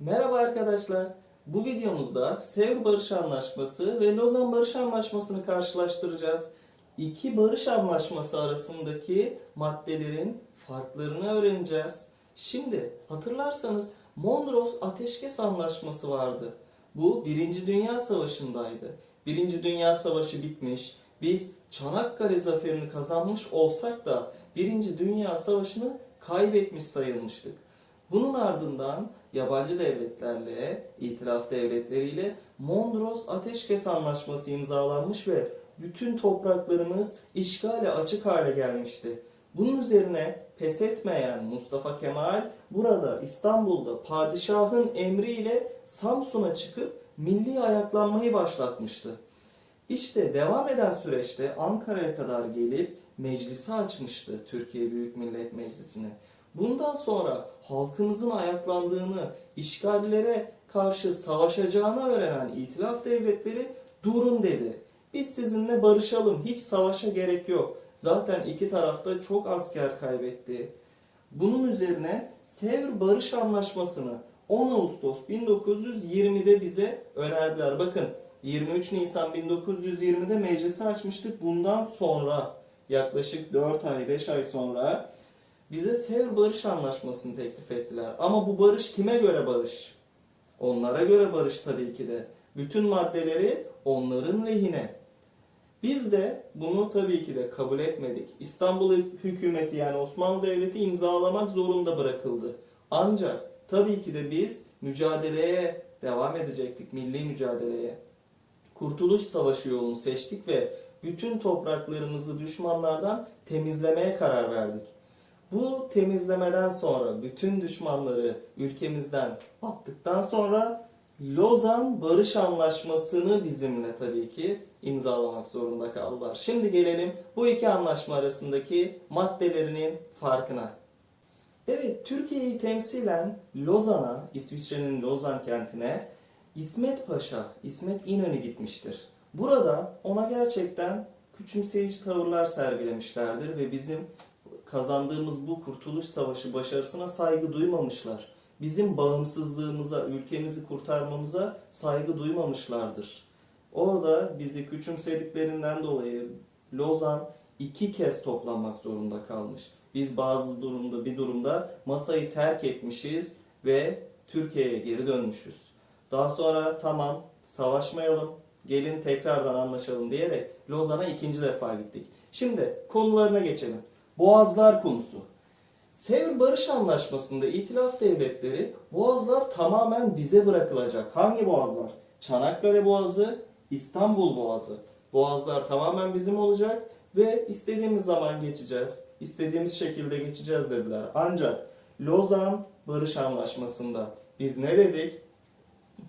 Merhaba arkadaşlar. Bu videomuzda Sevr Barış Anlaşması ve Lozan Barış Anlaşması'nı karşılaştıracağız. İki barış anlaşması arasındaki maddelerin farklarını öğreneceğiz. Şimdi hatırlarsanız Mondros Ateşkes Anlaşması vardı. Bu Birinci Dünya Savaşı'ndaydı. Birinci Dünya Savaşı bitmiş. Biz Çanakkale zaferini kazanmış olsak da Birinci Dünya Savaşı'nı kaybetmiş sayılmıştık. Bunun ardından yabancı devletlerle, itilaf devletleriyle Mondros Ateşkes Anlaşması imzalanmış ve bütün topraklarımız işgale açık hale gelmişti. Bunun üzerine pes etmeyen Mustafa Kemal burada İstanbul'da padişahın emriyle Samsun'a çıkıp milli ayaklanmayı başlatmıştı. İşte devam eden süreçte Ankara'ya kadar gelip meclisi açmıştı Türkiye Büyük Millet Meclisi'ni. Bundan sonra halkımızın ayaklandığını, işgallere karşı savaşacağını öğrenen itilaf devletleri durun dedi. Biz sizinle barışalım, hiç savaşa gerek yok. Zaten iki tarafta çok asker kaybetti. Bunun üzerine Sevr Barış Anlaşması'nı 10 Ağustos 1920'de bize önerdiler. Bakın 23 Nisan 1920'de meclisi açmıştık. Bundan sonra yaklaşık 4 ay 5 ay sonra bize Sevr Barış Anlaşması'nı teklif ettiler. Ama bu barış kime göre barış? Onlara göre barış tabii ki de. Bütün maddeleri onların lehine. Biz de bunu tabii ki de kabul etmedik. İstanbul hükümeti yani Osmanlı Devleti imzalamak zorunda bırakıldı. Ancak tabii ki de biz mücadeleye devam edecektik, milli mücadeleye. Kurtuluş Savaşı yolunu seçtik ve bütün topraklarımızı düşmanlardan temizlemeye karar verdik. Bu temizlemeden sonra bütün düşmanları ülkemizden attıktan sonra Lozan Barış Anlaşması'nı bizimle tabii ki imzalamak zorunda kaldılar. Şimdi gelelim bu iki anlaşma arasındaki maddelerinin farkına. Evet, Türkiye'yi temsilen Lozan'a, İsviçre'nin Lozan kentine İsmet Paşa, İsmet İnönü gitmiştir. Burada ona gerçekten küçümseyici tavırlar sergilemişlerdir ve bizim kazandığımız bu Kurtuluş Savaşı başarısına saygı duymamışlar. Bizim bağımsızlığımıza, ülkemizi kurtarmamıza saygı duymamışlardır. Orada bizi küçümsediklerinden dolayı Lozan iki kez toplanmak zorunda kalmış. Biz bazı durumda bir durumda masayı terk etmişiz ve Türkiye'ye geri dönmüşüz. Daha sonra tamam savaşmayalım, gelin tekrardan anlaşalım diyerek Lozan'a ikinci defa gittik. Şimdi konularına geçelim. Boğazlar konusu. Sevr Barış Anlaşması'nda itilaf devletleri boğazlar tamamen bize bırakılacak. Hangi boğazlar? Çanakkale Boğazı, İstanbul Boğazı. Boğazlar tamamen bizim olacak ve istediğimiz zaman geçeceğiz. istediğimiz şekilde geçeceğiz dediler. Ancak Lozan Barış Anlaşması'nda biz ne dedik?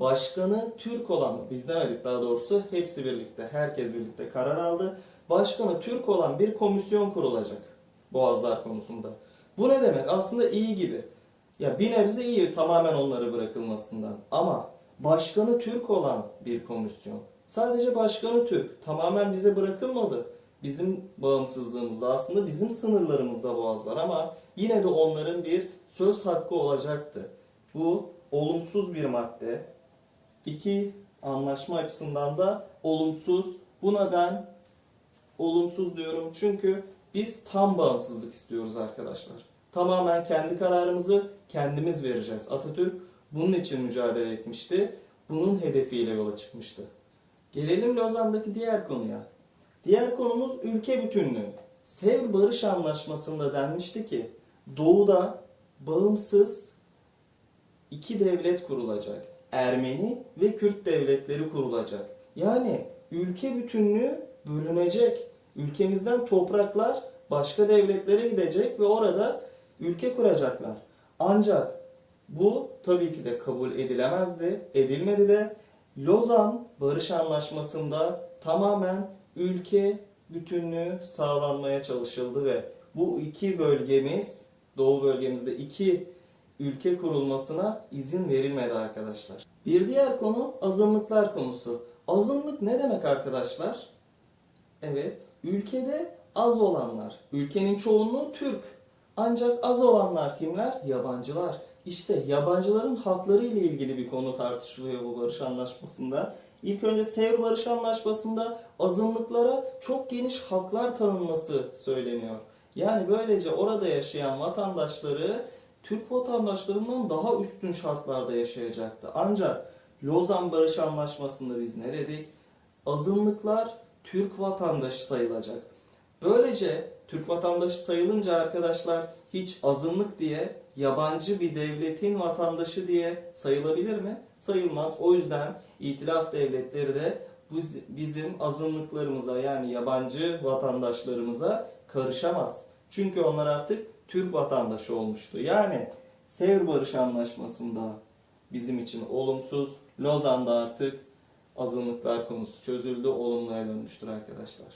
Başkanı Türk olan, biz demedik daha doğrusu hepsi birlikte, herkes birlikte karar aldı. Başkanı Türk olan bir komisyon kurulacak Boğazlar konusunda. Bu ne demek? Aslında iyi gibi. Ya bir nebze iyi tamamen onları bırakılmasından. Ama başkanı Türk olan bir komisyon. Sadece başkanı Türk. Tamamen bize bırakılmadı. Bizim bağımsızlığımızda aslında bizim sınırlarımızda boğazlar ama yine de onların bir söz hakkı olacaktı. Bu olumsuz bir madde. İki anlaşma açısından da olumsuz. Buna ben olumsuz diyorum çünkü biz tam bağımsızlık istiyoruz arkadaşlar. Tamamen kendi kararımızı kendimiz vereceğiz. Atatürk bunun için mücadele etmişti. Bunun hedefiyle yola çıkmıştı. Gelelim Lozan'daki diğer konuya. Diğer konumuz ülke bütünlüğü. Sevr Barış Anlaşması'nda denmişti ki doğuda bağımsız iki devlet kurulacak. Ermeni ve Kürt devletleri kurulacak. Yani ülke bütünlüğü bölünecek. Ülkemizden topraklar başka devletlere gidecek ve orada ülke kuracaklar. Ancak bu tabii ki de kabul edilemezdi, edilmedi de Lozan Barış Anlaşması'nda tamamen ülke bütünlüğü sağlanmaya çalışıldı ve bu iki bölgemiz, Doğu bölgemizde iki ülke kurulmasına izin verilmedi arkadaşlar. Bir diğer konu azınlıklar konusu. Azınlık ne demek arkadaşlar? Evet, ülkede az olanlar. Ülkenin çoğunluğu Türk. Ancak az olanlar kimler? Yabancılar. İşte yabancıların hakları ile ilgili bir konu tartışılıyor bu barış anlaşmasında. İlk önce Sevr Barış Anlaşması'nda azınlıklara çok geniş haklar tanınması söyleniyor. Yani böylece orada yaşayan vatandaşları Türk vatandaşlarından daha üstün şartlarda yaşayacaktı. Ancak Lozan Barış Anlaşması'nda biz ne dedik? Azınlıklar Türk vatandaşı sayılacak. Böylece Türk vatandaşı sayılınca arkadaşlar hiç azınlık diye yabancı bir devletin vatandaşı diye sayılabilir mi? Sayılmaz. O yüzden itilaf devletleri de biz- bizim azınlıklarımıza yani yabancı vatandaşlarımıza karışamaz. Çünkü onlar artık Türk vatandaşı olmuştu. Yani Sevr Barış Anlaşması'nda bizim için olumsuz, Lozan'da artık azınlıklar konusu çözüldü, olumluya dönmüştür arkadaşlar.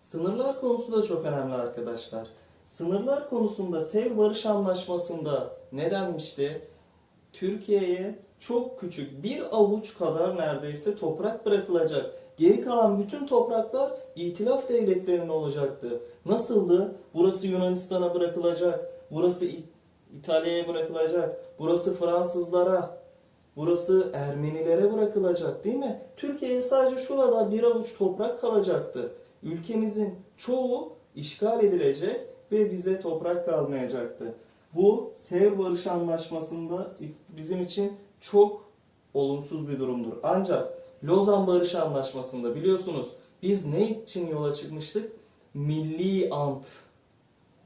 Sınırlar konusu da çok önemli arkadaşlar. Sınırlar konusunda Sevr Barış Anlaşması'nda ne denmişti? Türkiye'ye çok küçük bir avuç kadar neredeyse toprak bırakılacak. Geri kalan bütün topraklar itilaf devletlerinin olacaktı. Nasıldı? Burası Yunanistan'a bırakılacak. Burası İtalya'ya bırakılacak. Burası Fransızlara. Burası Ermenilere bırakılacak değil mi? Türkiye'ye sadece şurada bir avuç toprak kalacaktı. Ülkemizin çoğu işgal edilecek ve bize toprak kalmayacaktı. Bu Sevr Barış Anlaşması'nda bizim için çok olumsuz bir durumdur. Ancak Lozan Barış Anlaşması'nda biliyorsunuz biz ne için yola çıkmıştık? Milli ant,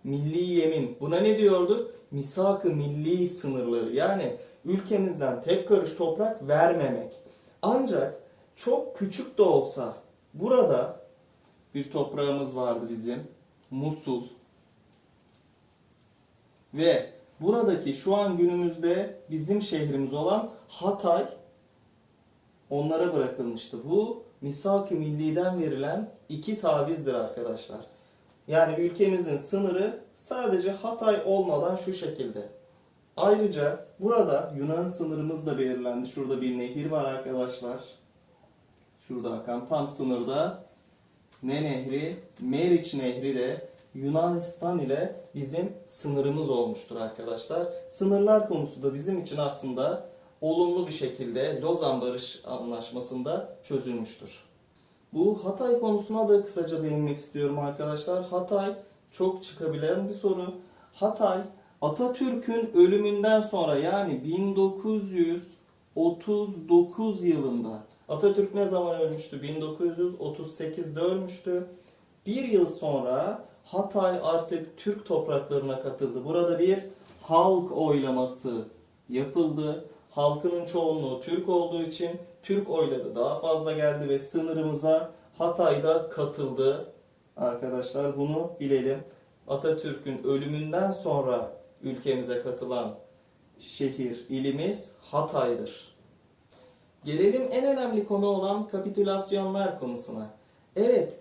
milli yemin. Buna ne diyorduk? Misak-ı milli sınırları. Yani ülkemizden tek karış toprak vermemek. Ancak çok küçük de olsa burada bir toprağımız vardı bizim. Musul. Ve buradaki şu an günümüzde bizim şehrimiz olan Hatay onlara bırakılmıştı. Bu Misak-ı Milli'den verilen iki tavizdir arkadaşlar. Yani ülkemizin sınırı sadece Hatay olmadan şu şekilde. Ayrıca burada Yunan sınırımız da belirlendi. Şurada bir nehir var arkadaşlar. Şurada akan tam sınırda ne nehri? Meriç Nehri de Yunanistan ile bizim sınırımız olmuştur arkadaşlar. Sınırlar konusu da bizim için aslında olumlu bir şekilde Lozan Barış Anlaşması'nda çözülmüştür. Bu Hatay konusuna da kısaca değinmek istiyorum arkadaşlar. Hatay çok çıkabilen bir soru. Hatay Atatürk'ün ölümünden sonra yani 1939 yılında Atatürk ne zaman ölmüştü? 1938'de ölmüştü. Bir yıl sonra Hatay artık Türk topraklarına katıldı. Burada bir halk oylaması yapıldı. Halkının çoğunluğu Türk olduğu için Türk oyları daha fazla geldi ve sınırımıza Hatay'da katıldı. Arkadaşlar bunu bilelim. Atatürk'ün ölümünden sonra ülkemize katılan şehir, ilimiz Hatay'dır. Gelelim en önemli konu olan kapitülasyonlar konusuna. Evet,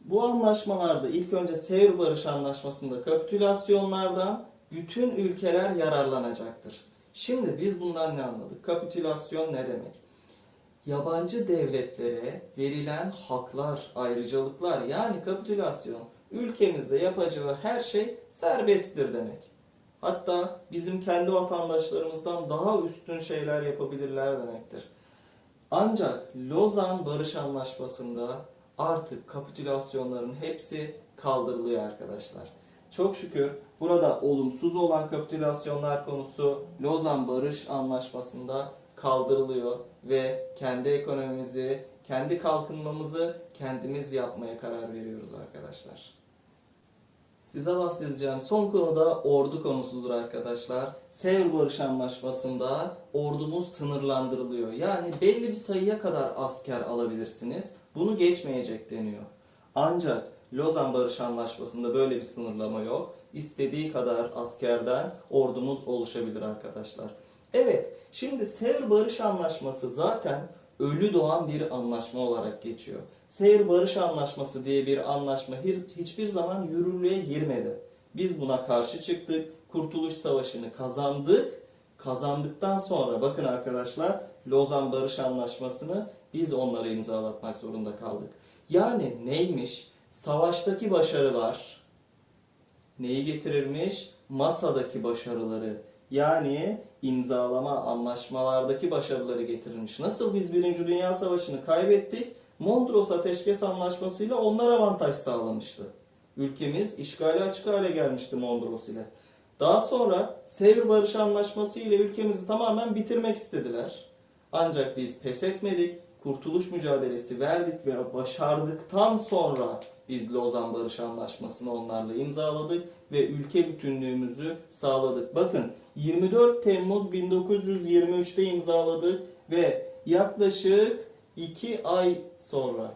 bu anlaşmalarda ilk önce Sevr Barış Anlaşması'nda kapitülasyonlardan bütün ülkeler yararlanacaktır. Şimdi biz bundan ne anladık? Kapitülasyon ne demek? Yabancı devletlere verilen haklar, ayrıcalıklar yani kapitülasyon ülkemizde yapacağı her şey serbesttir demek. Hatta bizim kendi vatandaşlarımızdan daha üstün şeyler yapabilirler demektir. Ancak Lozan Barış Anlaşması'nda artık kapitülasyonların hepsi kaldırılıyor arkadaşlar. Çok şükür burada olumsuz olan kapitülasyonlar konusu Lozan Barış Anlaşması'nda kaldırılıyor ve kendi ekonomimizi, kendi kalkınmamızı kendimiz yapmaya karar veriyoruz arkadaşlar. Size bahsedeceğim son konu da ordu konusudur arkadaşlar. Sevr Barış Anlaşması'nda ordumuz sınırlandırılıyor. Yani belli bir sayıya kadar asker alabilirsiniz. Bunu geçmeyecek deniyor. Ancak Lozan Barış Anlaşması'nda böyle bir sınırlama yok. İstediği kadar askerden ordumuz oluşabilir arkadaşlar. Evet, şimdi Sevr Barış Anlaşması zaten ölü doğan bir anlaşma olarak geçiyor. Seyir Barış Anlaşması diye bir anlaşma hiç- hiçbir zaman yürürlüğe girmedi. Biz buna karşı çıktık. Kurtuluş Savaşı'nı kazandık. Kazandıktan sonra bakın arkadaşlar Lozan Barış Anlaşması'nı biz onlara imzalatmak zorunda kaldık. Yani neymiş? Savaştaki başarılar neyi getirirmiş? Masadaki başarıları Yani imzalama, anlaşmalardaki başarıları getirilmiş. Nasıl biz Birinci Dünya Savaşı'nı kaybettik? Mondros Ateşkes Anlaşması'yla onlar avantaj sağlamıştı. Ülkemiz işgali açık hale gelmişti Mondros ile. Daha sonra Sevr Barış Anlaşması ile ülkemizi tamamen bitirmek istediler. Ancak biz pes etmedik, kurtuluş mücadelesi verdik ve başardıktan sonra biz Lozan Barış Anlaşması'nı onlarla imzaladık ve ülke bütünlüğümüzü sağladık. Bakın 24 Temmuz 1923'te imzaladık ve yaklaşık 2 ay sonra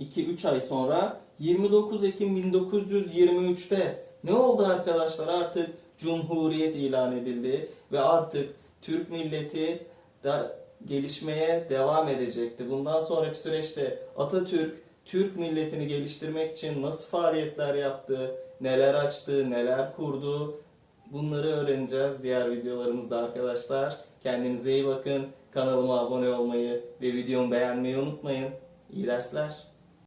2-3 ay sonra 29 Ekim 1923'te ne oldu arkadaşlar? Artık Cumhuriyet ilan edildi ve artık Türk milleti da gelişmeye devam edecekti. Bundan sonraki süreçte Atatürk Türk milletini geliştirmek için nasıl faaliyetler yaptı, neler açtı, neler kurdu bunları öğreneceğiz diğer videolarımızda arkadaşlar. Kendinize iyi bakın. Kanalıma abone olmayı ve videomu beğenmeyi unutmayın. İyi dersler.